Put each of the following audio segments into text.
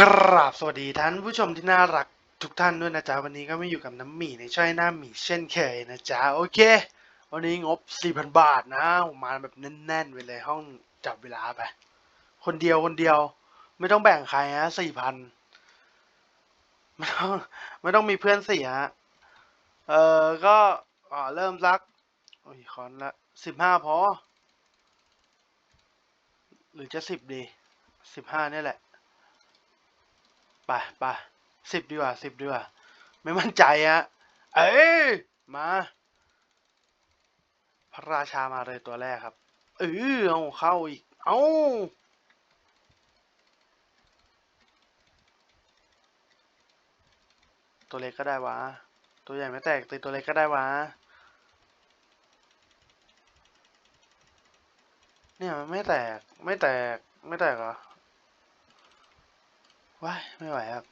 ครับสวัสดีท่านผู้ชมที่น่ารักทุกท่านด้วยนะจ๊ะ วันนี้ก็มาอยู่กับน้ำหมี่ในช่อยหน้าหมี่เช่นเคยนะจ๊ะ โอเค วันนี้งบ 4,000 บาทนะมาแบบแน่นๆไปเลยห้องจับเวลาไป คนเดียวคนเดียว ไม่ต้องแบ่งใครฮะ4,000 ไม่ต้องไม่ต้องมีเพื่อนเสียฮะเออก็อ่าเริ่มสัก โอ้ยคอนละ15 พอ หรือจะ 10 ดี 15เนี่ยแหละ ไปไปสิบดีกว่าสิบดีกว่า ไม่มั่นใจฮะเอ้ยมา พระราชามาเลยตัวแรกครับ เออเอาเข้าอีก เอาตัวเล็กก็ได้วะ ตัวใหญ่ไม่แตกตีตัวเล็กก็ได้วะ เนี่ยไม่แตก ไม่แตก ไม่แตกเหรอ ว้ายไม่ไหวครับ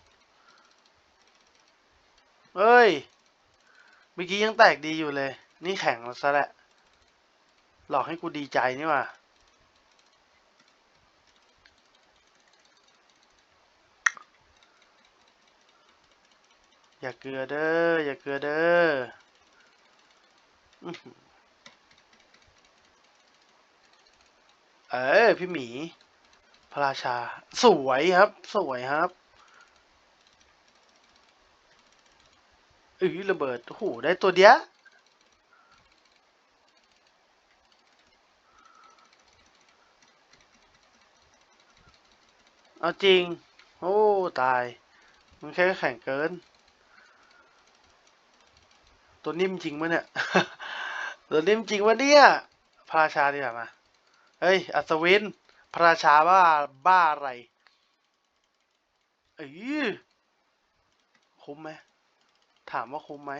เอ้ย เมื่อกี้ยังแตกดีอยู่เลย นี่แข็งแล้วซะแหละ หลอกให้กูดีใจนี่ว่าอย่าเกลือเด้อ อย่าเกลือเด้อเออพี่หมี พระราชา สวยครับ สวยครับเอ้ยระเบิดโอ้โหได้ตัวเดียวเอาจริง โอ้ ตาย มันแค่แข่งเกิน ตัวนิ่มจริงปะเนี่ย ตัวนิ่มจริงวะเนี่ยพระราชาดีกว่ามา เฮ้ย อัศวิน พระราชาบ้าบ้าอะไรเอ้ยคุ้มไหมถามว่าคุ้มไหม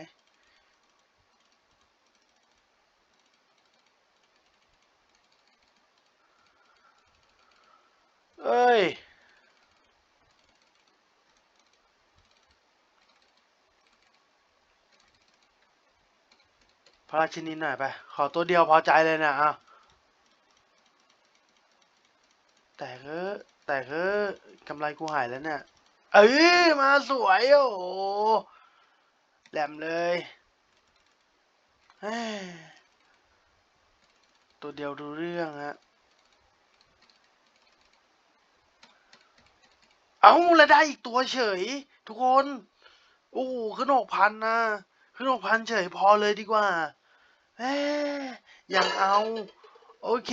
เอ้ย พระราชินีหน่อยไป ขอตัวเดียวพอใจเลยนะอะ แต่เฮ้แต่เฮ้กำไรกูหายแล้วเนี่ย เอ้ยมาสวยโอ้โหแหลมเลยเฮ้ยตัวเดียวดูเรื่องฮะ เอาแล้วได้อีกตัวเฉย ทุกคน โอ้โหขึ้นหกพันนะขึ้นหกพันเฉยพอเลยดีกว่าเอ้ยยังเอา โอเค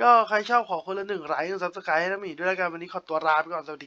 ก็ใครชอบขอคนละหนึ่งไลค์หนึ่งซับสไครต์ให้น้ำหมีด้วยแล้วกันวันนี้ขอตัวลาไปก่อนสวัสดี